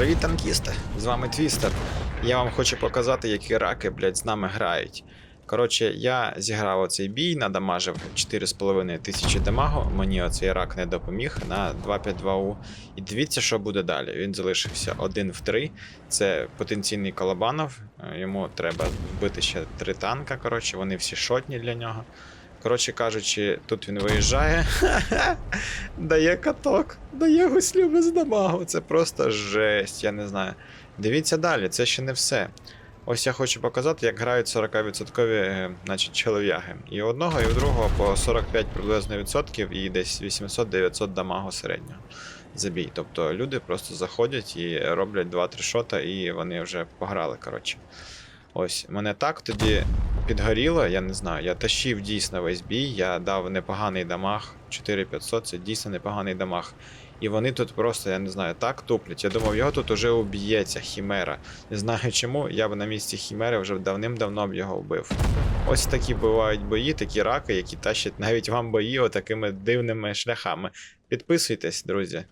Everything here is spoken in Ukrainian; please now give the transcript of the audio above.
Привіт, танкісти! З вами Твістер. Я вам хочу показати, які раки, блядь, з нами грають. Коротше, я зіграв оцей бій, надамажив 4,5 тисячі дамагу. Мені оцей рак не допоміг на 252У. І дивіться, що буде далі. Він залишився один в 3. Це потенційний колобанов. Йому треба вбити ще три танка. Коротше, вони всі шотні для нього. Коротше кажучи, тут він виїжджає. Дає каток, дає гуслю без дамагу. Це просто жесть, я не знаю. Дивіться далі, це ще не все. Ось я хочу показати, як грають 40% е, значить, чолов'яги. І одного, і у другого по 45 приблизно відсотків і десь 800-900 дамагу середнього забій. Тобто люди просто заходять і роблять 2-3 шота, і вони вже пограли. коротше. Ось, мене так тоді підгоріло, я не знаю. Я тащив дійсно весь бій, я дав непоганий дамаг. 4500 це дійсно непоганий дамаг. І вони тут просто, я не знаю, так туплять. Я думав, його тут уже уб'ється Хімера. Не знаю чому, я б на місці Хімери вже давним-давно б його вбив. Ось такі бувають бої, такі раки, які тащать навіть вам бої отакими дивними шляхами. Підписуйтесь, друзі.